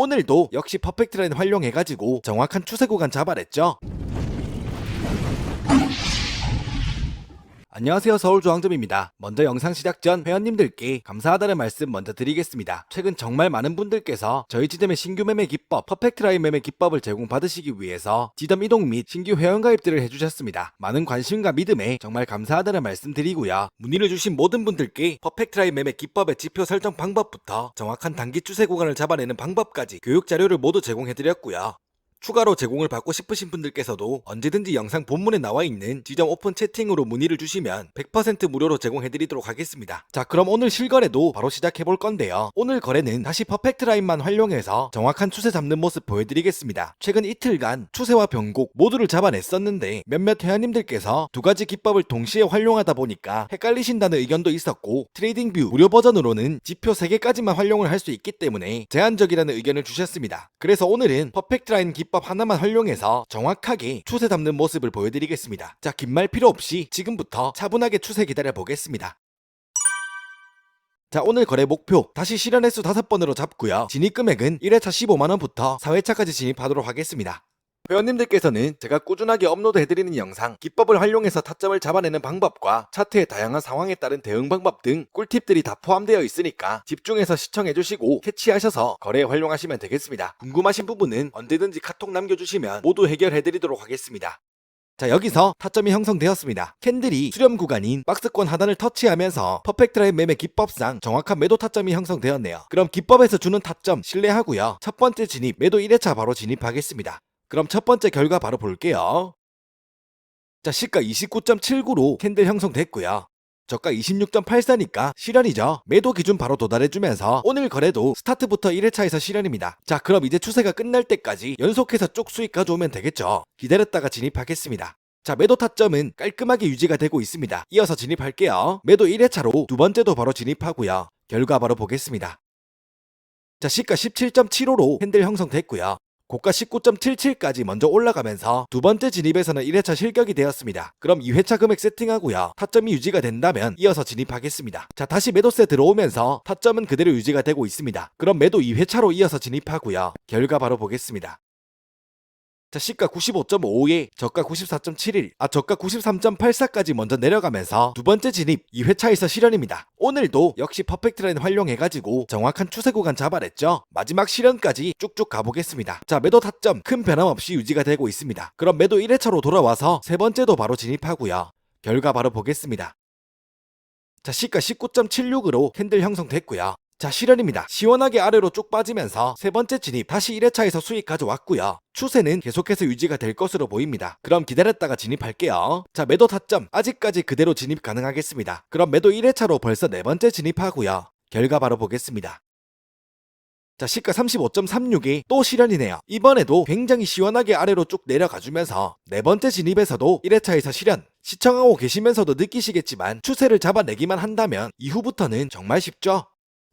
오늘도 역시 퍼펙트 라인 활용해가지고 정확한 추세 구간 잡아냈죠. 안녕하세요 서울중앙점입니다. 먼저 영상 시작 전 회원님들께 감사하다는 말씀 먼저 드리겠습니다. 최근 정말 많은 분들께서 저희 지점의 신규 매매 기법, 퍼펙트 라인 매매 기법을 제공받으시기 위해서 지점 이동 및 신규 회원 가입들을 해주셨습니다. 많은 관심과 믿음에 정말 감사하다는 말씀 드리고요. 문의를 주신 모든 분들께 퍼펙트 라인 매매 기법의 지표 설정 방법부터 정확한 단기 추세 구간을 잡아내는 방법까지 교육 자료를 모두 제공해드렸고요. 추가로 제공을 받고 싶으신 분들께서도 언제든지 영상 본문에 나와 있는 지점 오픈 채팅으로 문의를 주시면 100% 무료로 제공해드리도록 하겠습니다. 자 그럼 오늘 실거래도 바로 시작해볼 건데요. 오늘 거래는 다시 퍼펙트 라인만 활용해서 정확한 추세 잡는 모습 보여드리겠습니다. 최근 이틀간 추세와 변곡 모두를 잡아냈었는데 몇몇 회원님들께서 두 가지 기법을 동시에 활용하다 보니까 헷갈리신다는 의견도 있었고 트레이딩 뷰 무료 버전으로는 지표 3개까지만 활용을 할 수 있기 때문에 제한적이라는 의견을 주셨습니다. 그래서 오늘은 퍼펙트 라인 기법 하나만 활용해서 정확하게 추세 잡는 모습을 보여드리겠습니다. 자, 긴 말 필요 없이 지금부터 차분하게 추세 기다려 보겠습니다. 자 오늘 거래 목표 다시 실현 횟수 5번으로 잡고요 진입 금액은 1회차 15만원부터 4회차까지 진입하도록 하겠습니다 회원님들께서는 제가 꾸준하게 업로드해드리는 영상, 기법을 활용해서 타점을 잡아내는 방법과 차트의 다양한 상황에 따른 대응 방법 등 꿀팁들이 다 포함되어 있으니까 집중해서 시청해주시고 캐치하셔서 거래에 활용하시면 되겠습니다. 궁금하신 부분은 언제든지 카톡 남겨주시면 모두 해결해드리도록 하겠습니다. 자 여기서 타점이 형성되었습니다. 캔들이 수렴 구간인 박스권 하단을 터치하면서 퍼펙트 라인 매매 기법상 정확한 매도 타점이 형성되었네요. 그럼 기법에서 주는 타점 신뢰하고요. 첫 번째 진입 매도 1회차 바로 진입하겠습니다. 그럼 첫 번째 결과 바로 볼게요. 자, 시가 29.79로 캔들 형성됐고요. 저가 26.84니까 실현이죠. 매도 기준 바로 도달해주면서 오늘 거래도 스타트부터 1회차에서 실현입니다. 자, 그럼 이제 추세가 끝날 때까지 연속해서 쭉 수익 가져오면 되겠죠. 기다렸다가 진입하겠습니다. 자, 매도 타점은 깔끔하게 유지가 되고 있습니다. 이어서 진입할게요. 매도 1회차로 두 번째도 바로 진입하고요. 결과 바로 보겠습니다. 자, 시가 17.75로 핸들 형성됐고요. 고가 19.77까지 먼저 올라가면서 두 번째 진입에서는 1회차 실격이 되었습니다. 그럼 2회차 금액 세팅하고요. 타점이 유지가 된다면 이어서 진입하겠습니다. 자, 다시 매도세 들어오면서 타점은 그대로 유지가 되고 있습니다. 그럼 매도 2회차로 이어서 진입하고요. 결과 바로 보겠습니다. 자, 시가 95.5에 저가 94.71, 아, 저가 93.84까지 먼저 내려가면서 두 번째 진입 2회차에서 실현입니다. 오늘도 역시 퍼펙트 라인 활용해가지고 정확한 추세 구간 잡아냈죠. 마지막 실현까지 쭉쭉 가보겠습니다. 자, 매도 타점 큰 변함 없이 유지가 되고 있습니다. 그럼 매도 1회차로 돌아와서 세 번째도 바로 진입하고요. 결과 바로 보겠습니다. 자, 시가 19.76으로 캔들 형성됐고요. 자, 실현입니다. 시원하게 아래로 쭉 빠지면서 세 번째 진입 다시 1회차에서 수익 가져왔고요. 추세는 계속해서 유지가 될 것으로 보입니다. 그럼 기다렸다가 진입할게요. 자, 매도 타점 아직까지 그대로 진입 가능하겠습니다. 그럼 매도 1회차로 벌써 네 번째 진입하고요. 결과 바로 보겠습니다. 자, 시가 35.36이 또 실현이네요. 이번에도 굉장히 시원하게 아래로 쭉 내려가주면서 네 번째 진입에서도 1회차에서 실현. 시청하고 계시면서도 느끼시겠지만 추세를 잡아내기만 한다면 이후부터는 정말 쉽죠?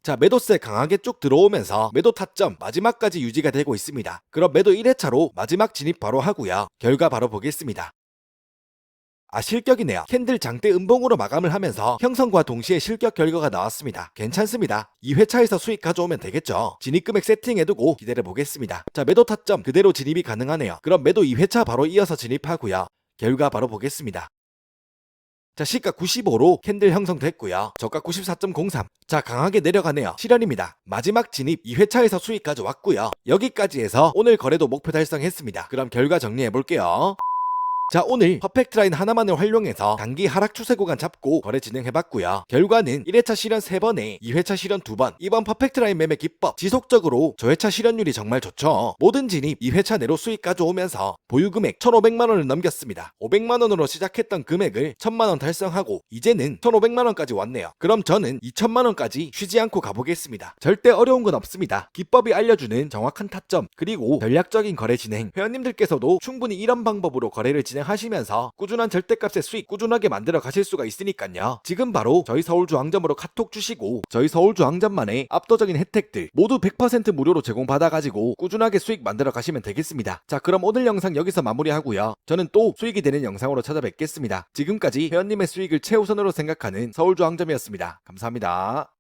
자, 매도세 강하게 쭉 들어오면서 매도 타점 마지막까지 유지가 되고 있습니다. 그럼 매도 1회차로 마지막 진입 바로 하고요. 결과 바로 보겠습니다. 아 실격이네요. 캔들 장대 음봉으로 마감을 하면서 형성과 동시에 실격 결과가 나왔습니다. 괜찮습니다. 2회차에서 수익 가져오면 되겠죠. 진입 금액 세팅해두고 기다려 보겠습니다. 자 매도 타점 그대로 진입이 가능하네요. 그럼 매도 2회차 바로 이어서 진입하고요. 결과 바로 보겠습니다. 자 시가 95로 캔들 형성됐고요. 저가 94.03. 자 강하게 내려가네요. 실현입니다. 마지막 진입 2회차에서 수익 가져왔고요. 여기까지 해서 오늘 거래도 목표 달성했습니다. 그럼 결과 정리해 볼게요. 자 오늘 퍼펙트 라인 하나만을 활용해서 단기 하락 추세 구간 잡고 거래 진행해봤고요. 결과는 1회차 실현 3번에 2회차 실현 2번 이번 퍼펙트 라인 매매 기법 지속적으로 저회차 실현율이 정말 좋죠. 모든 진입 2회차 내로 수익 가져오면서 보유 금액 1,500만원을 넘겼습니다. 500만원으로 시작했던 금액을 1,000만원 달성하고 이제는 1,500만원까지 왔네요. 그럼 저는 2,000만원까지 쉬지 않고 가보겠습니다. 절대 어려운 건 없습니다. 기법이 알려주는 정확한 타점 그리고 전략적인 거래 진행 회원님들께서도 충분히 이런 방법으로 거래를 진행 진행하시면서 꾸준한 절대값의 수익 꾸준하게 만들어 가실 수가 있으니까요. 지금 바로 저희 서울중앙점으로 카톡 주시고 저희 서울중앙점만의 압도적인 혜택들 모두 100% 무료로 제공받아가지고 꾸준하게 수익 만들어 가시면 되겠습니다. 자 그럼 오늘 영상 여기서 마무리하고요. 저는 또 수익이 되는 영상으로 찾아뵙겠습니다. 지금까지 회원님의 수익을 최우선으로 생각하는 서울중앙점이었습니다. 감사합니다.